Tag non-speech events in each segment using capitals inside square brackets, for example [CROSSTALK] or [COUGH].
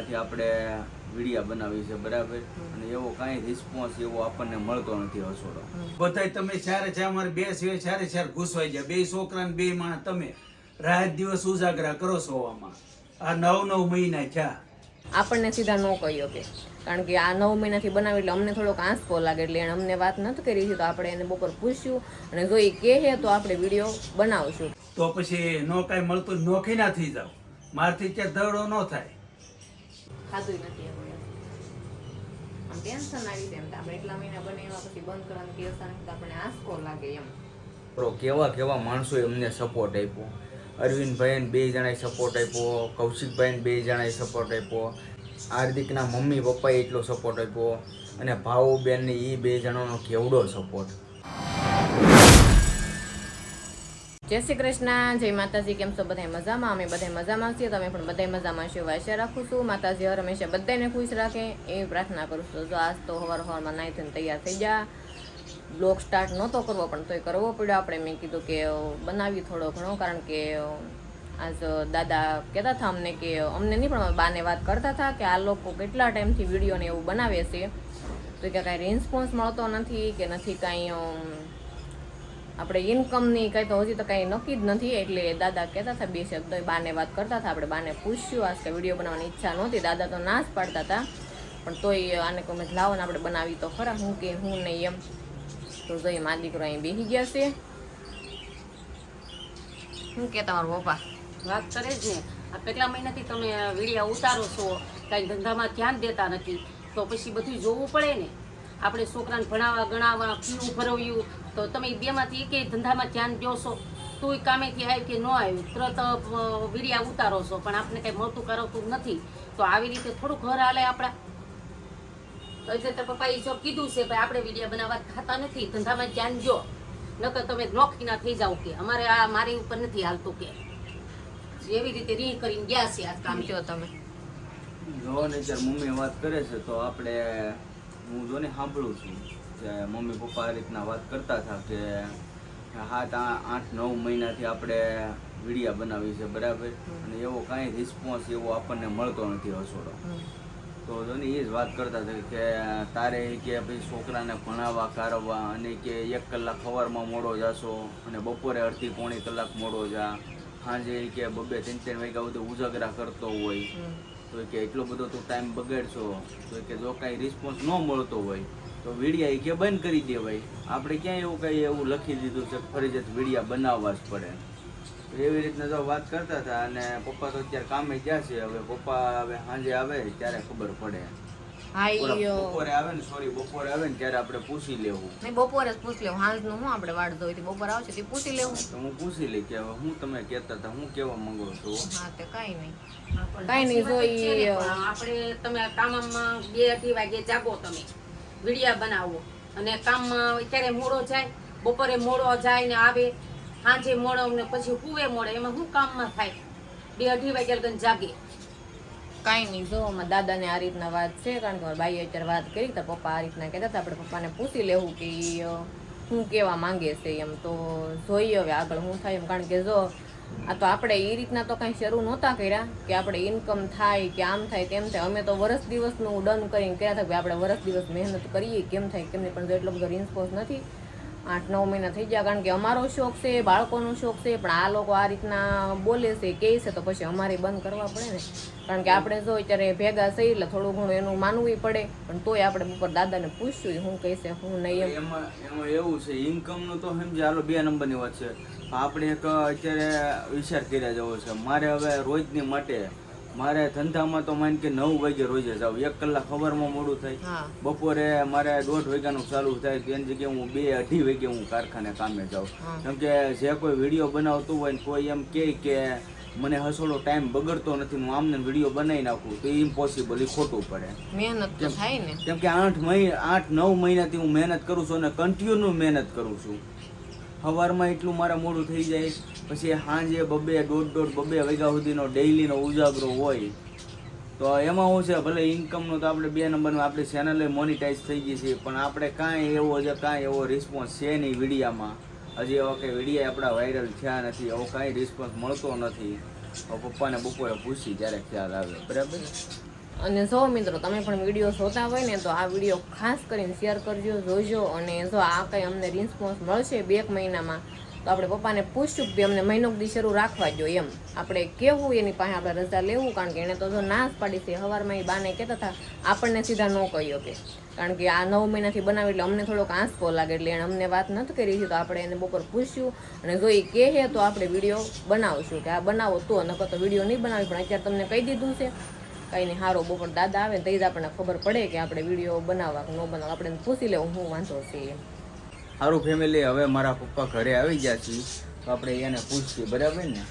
મહિનાથી આપણે વિડીયા બનાવી છે બરાબર? અને એવો કાંઈ રિસ્પોન્સ એવો આપણને મળતો નથી હસોડો. બધા તમે ચારે ચાર મારે બે સિવાય ચારે ચાર ઘૂસવાઈ જાય. બે છોકરા ને બે માણસ તમે રાત દિવસ ઉજાગરા કરો છો આમાં. આ નવ નવ મહિના થયા. આપણને સીધા ન કહ્યો કે. કારણ કે આ નવ મહિનાથી બનાવી એટલે અમને થોડોક આંસકો લાગે એટલે એણે અમને વાત નથી કરી તો આપણે એને બપોર પૂછ્યું. અને જો એ કહે તો આપણે વીડિયો બનાવશું. તો પછી નો કાંઈ મળતું નોખી ના થઈ જાવ મારથી ત્યાં દડો ન થાય. ખાધું નથી આપણે આમ ટેન્શન આવી તેમ આપણે એટલા મહિના બને એવા પછી બંધ કરવાની કેસ તો આપણે આંસકો લાગે એમ. તો કેવા કેવા માણસોએ અમને સપોર્ટ આપ્યો. અરવિંદભાઈને બે જણાએ સપોર્ટ આપ્યો, કૌશિકભાઈને બે જણાએ સપોર્ટ આપ્યો. હાર્દિકના મમ્મી પપ્પાએ એટલો સપોર્ટ આપ્યો. અને ભાવુબેનને એ બે જણાનો કેવડો સપોર્ટ જય શ્રી કૃષ્ણ, જય માતાજી, કેમ છો? બધા મજામાં? અમે બધા મજામાં છીએ. તમે પણ બધા મજામાં છો આશા રાખું છું. માતાજી હર હંમેશા બધાને ખુશ રાખે. એવી પ્રાર્થના કરું છું. જો આજ તો હવાર હવારમાં નાઈ થઈને તૈયાર થઈ ગયા બ્લોગ સ્ટાર્ટ નહોતો કરવો, પણ તોય કરવો પડ્યો. આપણે મેં કીધું કે બનાવી થોડો ઘણો, કારણ કે આજ દાદા કહેતા હતા અમને કે અમને નહીં, પણ બાને વાત કરતા હતા કે આ લોકો કેટલા ટાઈમથી વિડીયોને એવું બનાવે છે. તો કે કાંઈ રિસ્પોન્સ મળતો નથી કે નથી કાંઈ આપણે ઇન્કમની કંઈ તો હજી તો કંઈ નક્કી જ નથી એટલે દાદા કહેતા હતા બે શબ્દ બાને વાત કરતા હતા આપણે બાને પૂછ્યું આજ કે વીડિયો બનાવવાની ઈચ્છા નહોતી. દાદા તો ના જ પાડતા હતા પણ તોય આને કહું મેં લાવો ને આપણે બનાવી તો ખરા હું કે હું નહીં એમ. તો જોઈએ મા દીકરો અહીં બેસી ગયા છે. શું કે તમારો પપ્પા? વાત કરે છે. આ કેટલા મહિનાથી તમે વિડીયા ઉતારો છો કાંઈ ધંધામાં ધ્યાન દેતા નથી તો પછી બધું જોવું પડે ને. આપણે છોકરાને ભણાવવા ગણાવવા પીવું ભરવ્યું? તો તમે બેમાંથી એકે ધંધામાં ધ્યાન દો છો તુંય કામેથી આવ્યું કે ન આવ્યું તરત અ, ઉતારો છો પણ આપણે કંઈ મળતું કરાવતું નથી. તો આવી રીતે થોડું ઘર હાલે આપણા. તો એટલે તો પપ્પાએ જો કીધું છે ભાઈ આપણે વિડીયા બનાવવા ખાતા નથી ધંધામાં ધ્યાન જો નકર તમે નોખીના થઈ જાઓ કે. અમારે આ મારી ઉપર નથી હાલતું કે. એવી રીતે રી કરીને ગયા છે આ કામ. જો તમે જો ને મમ્મી વાત કરે છે તો આપણે હું જોને સાંભળું છું કે મમ્મી પપ્પા આ રીતના વાત કરતા હતા કે સાત આઠ નવ મહિનાથી આપણે વિડીયા બનાવી છે બરાબર? અને એવો કાંઈ રિસ્પોન્સ એવો આપણને મળતો નથી હસોડો. તો જોને એ જ વાત કરતા હતા કે તારે કે ભાઈ છોકરાને ભણાવવા કારવવા અને કે એક કલાક સવારમાં મોડો જાશો અને બપોરે અડધી પોણી કલાક મોડો જા. સાંજે કે બબે ત્રણ ત્રણ વાગ્યા બધું ઉજાગરા કરતો હોય. તો કે એટલો બધો તું ટાઈમ બગાડશો, તો કે જો કાંઈ રિસ્પોન્સ ન મળતો હોય, તો વિડીયા એ કે બંધ કરી દેવાય આપણે ક્યાંય એવું કંઈ એવું લખી દીધું છે ફરજિયાત વિડીયા બનાવવા જ પડે. એવી રીતના જો વાત કરતા હતા અને પપ્પા તો અત્યારે કામે ગયા છે, હવે પપ્પા હવે સાંજે આવે ત્યારે ખબર પડે. બપોરે આવે ને સોરી બપોરે આવે ને ત્યારે આપણે પૂછી લેવું. નહીં બપોરે જ પૂછ લેવું. હાંજનું હું આપણે વાટ જોઈ બપોર આવશે તે પૂછી લેવું. તો હું પૂછી લઈ કે હવે હું તમે કહેતા હતા હું કેવા માંગો છો? હા તે કાંઈ નહીં. પણ નહીં જો સાચી ઈ વાત છે ને, પણ આપણે તમે કામમાં બે અઢી વાગે જાગો તમે. વિડીયા બનાવો. અને કામમાં ક્યારે મોડો જાય બપોરે મોડો જાય ને આવે સાંજે મોડો ને પછી હુવે મોડે. એમાં શું કામમાં થાય? બે અઢી વાગ્યા લગન જાગે. કાંઈ નહીં. જો અમારા દાદાને આ રીતના વાત છે, કારણ કે મારા બાઈએ અત્યારે વાત કરી તો પપ્પા આ રીતના કહેતા હતા, આપણે પપ્પાને પૂછી લેવું કે શું કહેવા માંગે છે એમ. તો જોઈએ હવે આગળ શું થાય એમ. કારણ કે જો આ તો આપણે એ રીતના તો કાંઈ શરૂ નહોતા કર્યા કે આપણે ઇન્કમ થાય કે આમ થાય તેમ થાય. અમે તો વરસ દિવસનું ડન કરીને કર્યા હતા કે આપણે વરસ દિવસ મહેનત કરીએ, કેમ થાય, કેમ નહીં. પણ જો એટલો બધો રિસ્પોન્સ નથી આઠ, નવ મહિના થઈ ગયા કારણ કે અમારો શોખ છે, બાળકોનો શોખ છે, પણ આ લોકો આ રીતના બોલે છે કહે છે, તો પછી અમારે બંધ કરવા પડે ને. કારણ કે આપણે જો અત્યારે ભેગા થઈ એટલે થોડું ઘણું એનું માનવું પડે, પણ તોય આપણે ઉપર દાદાને પૂછ્યું હું કહેશે હું નહીં એમાં. એવું છે ઇન્કમનું તો સમજે હાલો બે નંબરની વાત છે. આપણે એક અત્યારે વિચાર કર્યા જવો છે. મારે હવે રોજની માટે મારે ધંધામાં તો માન કે નવ વાગે રોજે જાવ એક કલાક ખબરમાં મોડું થાય. બપોરે મારે દોઢ વાગ્યાનું ચાલુ થાય. તો એની જગ્યાએ હું બે અઢી વાગે હું કારખાને કામે જાઉં. કેમ કે જે કોઈ વીડિયો બનાવતું હોય ને કોઈ એમ કહે કે મને હસોડો ટાઈમ બગડતો નથી હું આમને વીડિયો બનાવી નાખું તો ઇમ્પોસિબલ એ ખોટું પડે. મહેનત થાય ને. કેમ કે આઠ મહિના આઠ નવ મહિનાથી હું મહેનત કરું છું અને કન્ટિન્યુ મહેનત કરું છું. સવારમાં એટલું મારે મોડું થઈ જાય, પછી સાંજે બબે, દોઢ દોઢ બબે વાગ્યા સુધીનો ડેઈલીનો ઉજાગરો હોય. તો એમાં શું છે, ભલે ઇન્કમનું તો આપણે બે નંબરનું આપણી ચેનલે મોનિટાઈઝ થઈ ગઈ છે, પણ આપણે કાંઈ એવો છે, કાંઈ એવો રિસ્પોન્સ છે નહીં વિડીયામાં. હજી એવા કંઈ વિડીયા આપણા વાયરલ થયા નથી એવો કાંઈ રિસ્પોન્સ મળતો નથી. પપ્પાને બપોરે પૂછી ત્યારે ખ્યાલ આવે. બરાબર? અને જો મિત્રો તમે પણ વીડિયો જોતા હોય ને તો આ વીડિયો ખાસ કરીને શેર કરજો, જોજો અને જો આ કંઈ અમને રિસ્પોન્સ મળશે બે એક મહિનામાં, તો આપણે પપ્પાને પૂછશું કે અમને મહિનો દી શરૂ રાખવા જોઈએ એમ. આપણે કેવું એની પાસે આપણે રજા લેવું, કારણ કે એણે તો જો નાશ પાડી છે, હવારમાં એ બાને કહેતા હતા, આપણને સીધા ન કહ્યો કે. કારણ કે આ નવ મહિનાથી બનાવી એટલે અમને થોડોક આંસકો લાગે એટલે એણે અમને વાત નથી કરી હતી, તો આપણે એને બપોર પૂછ્યું અને જો એ કહે તો આપણે વીડિયો બનાવશું, કે આ બનાવો તો, નકર તો વીડિયો નહીં બનાવી, પણ અત્યારે તમને કહી દીધું છે. કંઈ નહીં હારો બપોર દાદા આવે ને તો જ આપણને ખબર પડે કે આપણે વીડિયો બનાવવા કે ન બનાવવા. આપણે પૂછી લેવું હું વાંધો છે સારું ફેમિલી હવે મારા પપ્પા ઘરે આવી ગયા છે તો આપણે એને પૂછીએ બરાબર ને?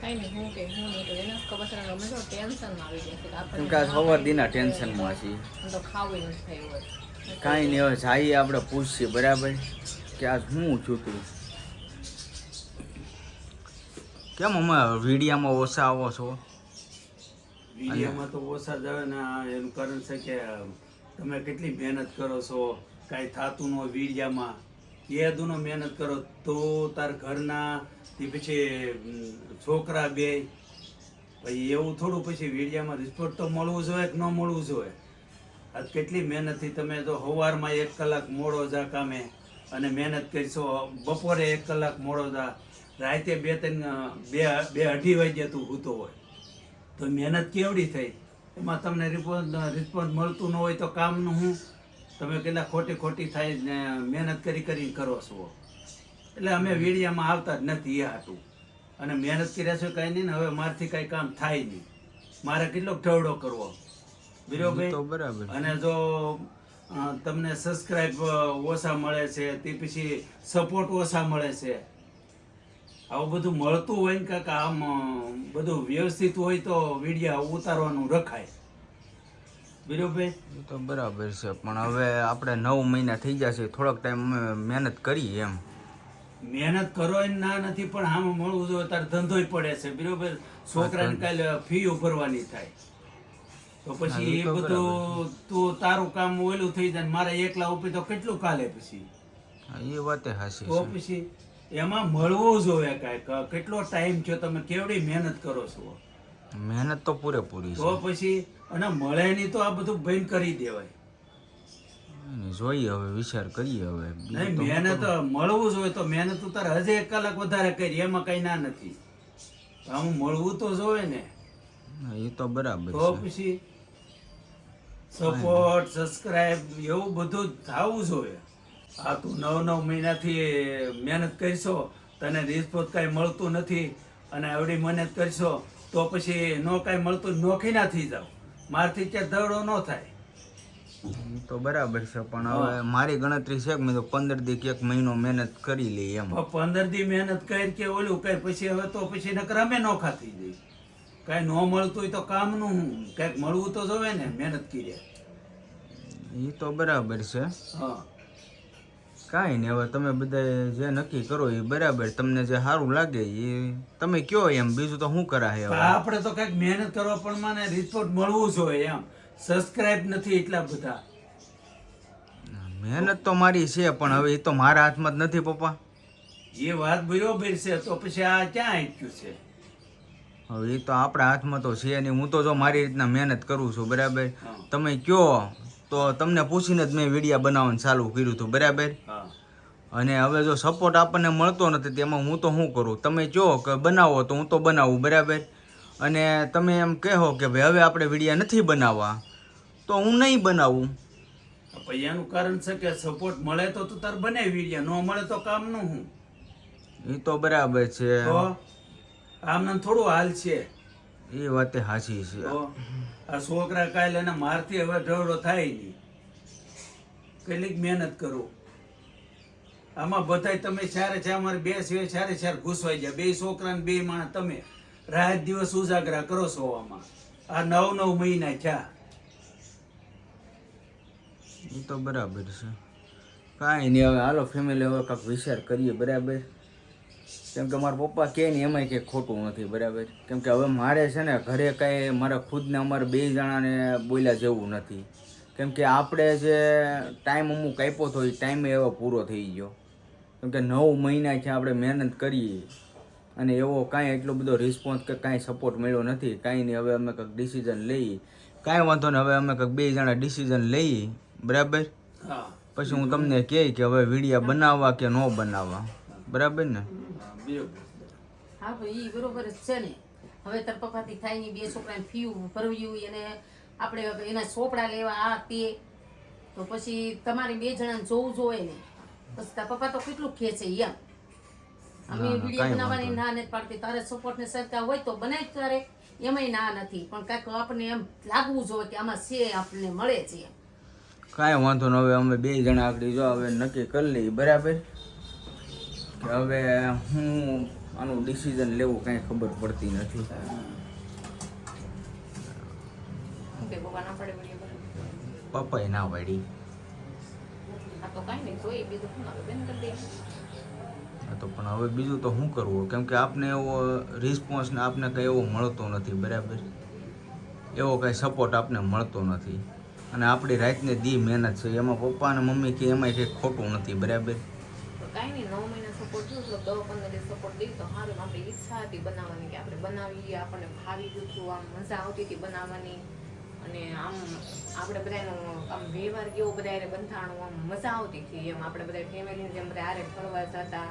કઈ નહીં હું કે હું નહીં તો એને ખબર છે અમે તો ટેન્શનમાં આવી છે કે દીના ટેન્શનમાં છીએ. તો ખાવું નથી થયું હોય. કાંઈ નહીં હવે જઈએ આપણે પૂછીએ બરાબર? કે આજ હું છું તું કેમ અમે વિડીયામાં ઓછા આવો છો? વિડીયોમાં તો ઓછા આવે ને એનું કારણ છે કે તમે કેટલી મહેનત કરો છો, કાંઈ થાતું ન હોય વિડીયામાં એ દૂનો મહેનત કરો તો તાર ઘરના તે પછી છોકરા બે. પછી એવું થોડું પછી વીડિયામાં રિસ્પોર્ટ તો મળવું જોઈએ કે ન મળવું જોઈએ? આજ કેટલી મહેનતથી તમે તો સવારમાં એક કલાક મોડો જા કામે અને મહેનત કરીશો, બપોરે એક કલાક મોડો જા. રાતે બે, ત્રણ, બે બે અઢી વાગ્યા તું સૂતો હોય. તો મહેનત કેવડી થઈ? એમાં તમને રિસ્પોન્સ રિસ્પોન્સ મળતું ન હોય તો કામનું હું તમે કેટલા ખોટી ખોટી થાય ને મહેનત કરી કરીને કરો છો. એટલે અમે વીડિયામાં આવતા જ નથી એ હાટું. અને મહેનત કર્યા છે કાંઈ નહીં ને હવે મારથી કાંઈ કામ થાય નહીં. મારે કેટલો ઠવડો કરવો. ઈ બરોબર બરાબર અને જો તમને સબસ્ક્રાઇબ ઓછા મળે છે તે પછી સપોર્ટ ઓછા મળે છે. આવું બધું મળતું હોય ને કાંક આમ બધું વ્યવસ્થિત હોય તો વિડીયા ઉતારવાનું રખાય. બરોબર તો બરાબર છે પણ હવે આપણે નવ મહિના થઈ જશે થોડોક ટાઈમ મહેનત કરીએ એમ. મહેનત કરો ના નથી પણ આમાં મળવું જોઈએ તાર ધંધોય પડે છે. બરોબર છોકરાને કાલે ફી ભરવાની થાય. તો પછી એ બધું તું તારું કામ ઓલું થઈ જાય મારે એકલા ઉપર તો કેટલું કાલે પછી? એ વાતે હાસી તો પછી એમાં મળવું જોઈએ કાંઈક. કેટલો ટાઈમ છે તમે કેવડી મહેનત કરો છો? મહેનત તો પૂરેપૂરી તો પછી અને મળે નહીં તો આ બધું બંધ કરી દેવાય. જોઈએ હવે વિચાર કરીએ હવે. મહેનત મળવું જોઈએ તો મહેનત ઉતાર. હજે એક કલાક વધારે કરી એમાં કઈ ના નથી. આમ મળવું તો જોઈએ ને. એ તો બરાબર તો પછી સપોર્ટ સબસ્ક્રાઇબ એવું બધું થવું જોઈએ. આ તું નવ નવ મહિનાથી મહેનત કરશો તને રિસ્પોન્સ કાંઈ મળતું નથી અને આવડી મહેનત કરશો તો પછી નો કાંઈ મળતું નોખી ના થઈ જાવ મારથી ક્યાં દવડો ન થાય. તો બરાબર છે પણ હવે મારી ગણતરી છે મેં તો પંદર દી એક મહિનો મહેનત કરી લઈ એમ. પંદર દી મહેનત કરી કે ઓલું કઈ પછી હવે તો પછી નકર અમે નોખા થઈ જઈ કાંઈ ન મળતું હોય તો કામનું હું કંઈક મળવું તો જોવે ને મહેનત કરી. એ તો બરાબર છે. હા. કાંઈ નહીં હવે તમે બધા જે નક્કી કરો એ બરાબર તમને જે સારું લાગે એ તમે કયો એમ બીજું તો શું કરાય હવે? આપણે તો કંઈક મહેનત કરવા પણ મને રિપોર્ટ મળવું જોઈએ એમ. સબસ્ક્રાઇબ નથી એટલા બધા. મહેનત તો મારી છે પણ હવે એ તો મારા હાથમાં જ નથી પપ્પા. એ વાત બરોબર છે તો પછી આ ક્યાં અટક્યું છે? હવે એ તો આપણા હાથમાં તો છે નહીં હું તો જો મારી રીતના મહેનત કરું છું બરાબર? તમે કયો તો તમને પૂછીને જ મેં વિડીયા બનાવવાનું ચાલુ કર્યું હતું બરાબર? અને હવે જો સપોર્ટ આપણને મળતો નથી તેમાં હું તો શું કરું? તમે કહો કે બનાવો તો હું તો બનાવું બરાબર? અને તમે એમ કહો કે ભાઈ હવે આપણે વિડીયા નથી બનાવવા તો હું નહીં બનાવું. પછી એનું કારણ છે કે સપોર્ટ મળે તો તું તાર બને વિડીયા ન મળે તો કામનું હું. એ તો બરાબર છે. આમને થોડું હાલ છે. એ વાતે સાચી છે. આ છોકરા કાલે એને મારથી હવે ઢવડો થાય નહીં. કેટલીક મહેનત કરું. આમાં બધાય તમે ચારે ચાર અમારે બે સિવાય ચારે ચાર ઘૂસવાઈ જાય બે છોકરા ને બે માણસ. તમે રાત દિવસ ઉજાગરા કરો છો આમાં. આ નવ નવ મહિના થયા. એ તો બરાબર છે. કાંઈ નહીં, હવે હાલો ફેમિલી હવે કાંક વિચાર કરીએ, બરાબર? કેમ કે મારા પપ્પા કહે ને એમાંય કંઈ ખોટું નથી, બરાબર? કેમ કે હવે મારે છે ને, ઘરે કાંઈ મારા ખુદને અમારે બે જણાને બોલ્યા જેવું નથી. કેમ કે આપણે જે ટાઈમ અમુક આપ્યો હતો એ ટાઈમે એવો પૂરો થઈ ગયો. કેમ કે નવ મહિના છે આપણે મહેનત કરીએ. અને એવો કાંઈ એટલો બધો રિસ્પોન્સ કે કાંઈ સપોર્ટ મળ્યો નથી. કાંઈ નહીં હવે અમે કંઈક ડિસિઝન લઈ કાંઈ વાંધો નહીં હવે અમે કંઈક બે જણા ડિસિઝન લઈએ. બરાબર? હા. પછી હું તમને કહે કે હવે વિડીયા બનાવવા કે ન બનાવવા. બરાબર ને? હા, ભાઈ ઈ બરોબર જ છે ને. હવે તાર પપ્પાથી થાય નહીં બે છોકરાને ફી ભરવ્યું એને આપણે એના ચોપડા લેવા આ તે. તો પછી તમારે બે જણાને જોવું જોઈએ ને. પછી તાર પપ્પા તો કેટલું ખેંચે એમ. અમે ના, ના, વીડિયો બનાવવાની ના નથી પાડતી. તારે સપોર્ટ ને સરકાર હોય તો બનાવી ત્યારે તારે. એમાંય ના નથી. પણ કાંઈક આપણને એમ લાગવું જોઈએ કે આમાં છે આપણને મળે છે એમ. કાંઈ વાંધો નહીં હવે અમે બે જણા આગળ જો હવે નક્કી કરી લઈએ બરાબર? કે હવે હું આનું ડિસિઝન લેવું કાંઈ ખબર પડતી નથી. કે ના? પપ્પાએ ના પાડી. આ તો કાંઈ નહીં જોઈએ બીજું શું આવે. બેન કરી દઈએ હા તો પણ હવે બીજું તો શું કરવું? કેમ કે આપને એવો રિસ્પોન્સ ને આપને કંઈ એવો મળતો નથી બરાબર? એવો કંઈ સપોર્ટ આપને મળતો નથી. અને આપણી રાતને દી મહેનત છે એમાં પપ્પા અને મમ્મી કે એમાંય કંઈ ખોટું નથી બરાબર? કાંઈ નહીં નવ મહિના સપોર્ટ જોયું તો દસ પંદર દિવસ સપોર્ટ દઈ તો સારું આપણી ઈચ્છા હતી બનાવવાની કે આપણે બનાવીએ આપણને ભાવી ગયું હતું આમ મજા આવતી હતી બનાવવાની. અને આમ આપણે બધાનો આમ વ્યવહાર કેવો બધા બંધાણું આમ મજા આવતી હતી. એમ આપણે બધા ફેમિલી જેમ બધા આરે ફરવા જતા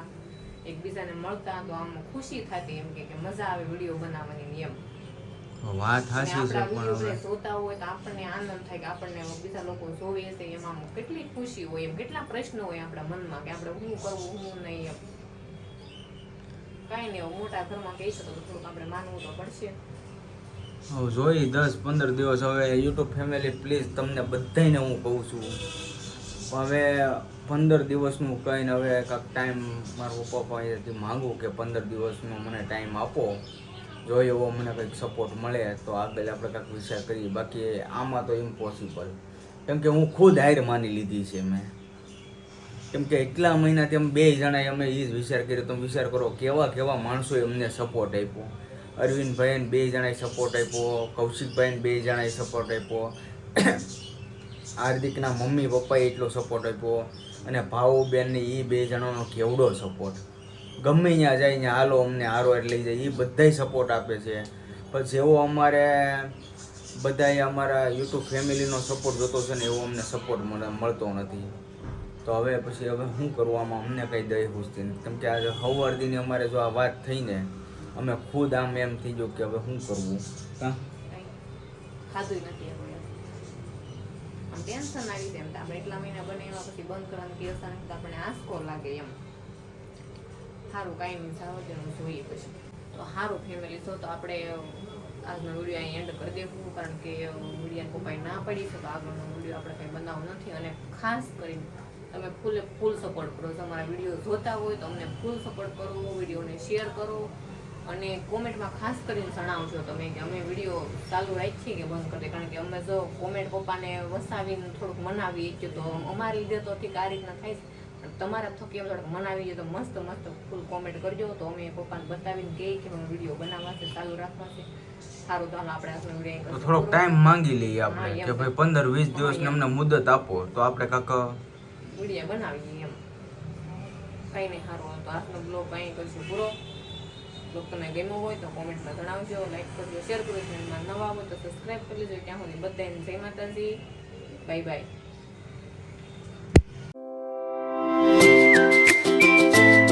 એકબીજાને મળતા તો આમ ખુશી થતી એમ કે મજા આવે વીડિયો બનાવવાની એમ. વાત સાચી છે પણ જોતા હોય તો આપણને આનંદ થાય કે આપણને બીજા લોકો જોવે છે એમાં કેટલી ખુશી હોય એમ કેટલા પ્રશ્નો હોય આપણા મનમાં કે આપણે શું કરવું શું નહીં એમ. કાંઈ નહીં મોટા ઘરમાં કહી શકો તો થોડુંક આપણે માનવું તો પડશે. જોઈ દસ પંદર દિવસ હવે યુટ્યુબ ફેમિલી, પ્લીઝ તમને બધાને હું કહું છું. હવે પંદર દિવસનું કહીને હવે કાંક ટાઈમ મારા પપ્પા પાસેથી માગું કે પંદર દિવસનો મને ટાઈમ આપો. જો એવો મને કંઈક સપોર્ટ મળે તો આગળ આપણે કાંઈક વિચાર કરીએ. બાકી આમાં તો ઇમ્પોસિબલ કેમ કે હું ખુદ હાર માની લીધી છે મેં. કેમ કે એટલા મહિનાથી અમે બે જણાએ અમે એ જ વિચાર કર્યો. તમે વિચાર કરો કેવા કેવા માણસોએ અમને સપોર્ટ આપ્યો. અરવિંદભાઈને બે જણાએ સપોર્ટ આપ્યો, કૌશિકભાઈને બે જણાએ સપોર્ટ આપ્યો. [CLEARS THROAT] હાર્દિકના મમ્મી પપ્પાએ એટલો સપોર્ટ આપ્યો અને ભાવુબેનને એ બે જણાનો કેવડો સપોર્ટ ગમે ત્યાં જાય, ત્યાં હાલો, અમને હારો એટલે લઈ જાય એ બધાય સપોર્ટ આપે છે. પણ જેવો અમારે બધાય અમારા યુટ્યુબ ફેમિલીનો સપોર્ટ જોતો છે ને એવો અમને સપોર્ટ મળતો નથી. તો હવે પછી હવે શું કરવામાં અમને કંઈ દય પૂછતી નથી. કેમ કે આજે સવારથી અમારે જો આ વાત થઈને અમે ખુદ આમ એમ થઈ ગયો કે હવે શું કરવું? હા? ખાધું નથી આપણે ટેન્શન આવી એમ આપણે એટલા મહિના બનાવ્યા પછી બંધ કરવાની કે તો આંસકો લાગે એમ. સારું કાંઈ નહીં જોઈએ પછી. તો સારું ફેમિલી તો આપણે આજનો વીડિયો એન્ડ કરી દેવું, કારણ કે વિડીયાને પપ્પાએ ના પડી છે, તો આગળનો વીડિયો આપણે કંઈ બનાવવો નથી. અને ખાસ કરીને, તમે ફૂલે, ફૂલ સપોર્ટ કરો. તમારા વીડિયો જોતા હોય તો અમને ફૂલ સપોર્ટ કરો, વિડીયોને શેર કરો. અને કોમેન્ટમાં ખાસ કરીને જણાવજો તમે કે અમે વીડિયો ચાલુ રાખીએ કે બંધ કરીએ કારણ કે અમે જો કોમેન્ટ પપ્પાને વસાવીને થોડુંક મનાવીએ છીએ તો અમારી રીતે તો ઠીક આ રીતના થાય છે. પણ તમારા થકી થોડાક મનાવી મનાવીએ તો મસ્ત મસ્ત ફૂલ કોમેન્ટ કરજો. તો અમે પપ્પાને બતાવીને કહીએ કે અમે વીડિયો બનાવવા છે ચાલુ રાખવા છે. સારું હાલો આપણે આજનો વીડિયો થોડોક ટાઈમ માંગી લઈએ આપણે. કે ભાઈ પંદર વીસ દિવસની અમને મુદત આપો તો આપણે કાંક વીડિયો બનાવીએ એમ. કંઈ નહીં સારું તો આજનો બ્લોગ કંઈ કરીશું પૂરો. બ્લોગ તમને ગમ્યો હોય તો કોમેન્ટમાં જણાવજો લાઈક કરજો શેર કરજો. નવા હોય તો સબસ્ક્રાઈબ કરી લેજો ત્યાં સુધી બધાને જય માતાજી. Bye bye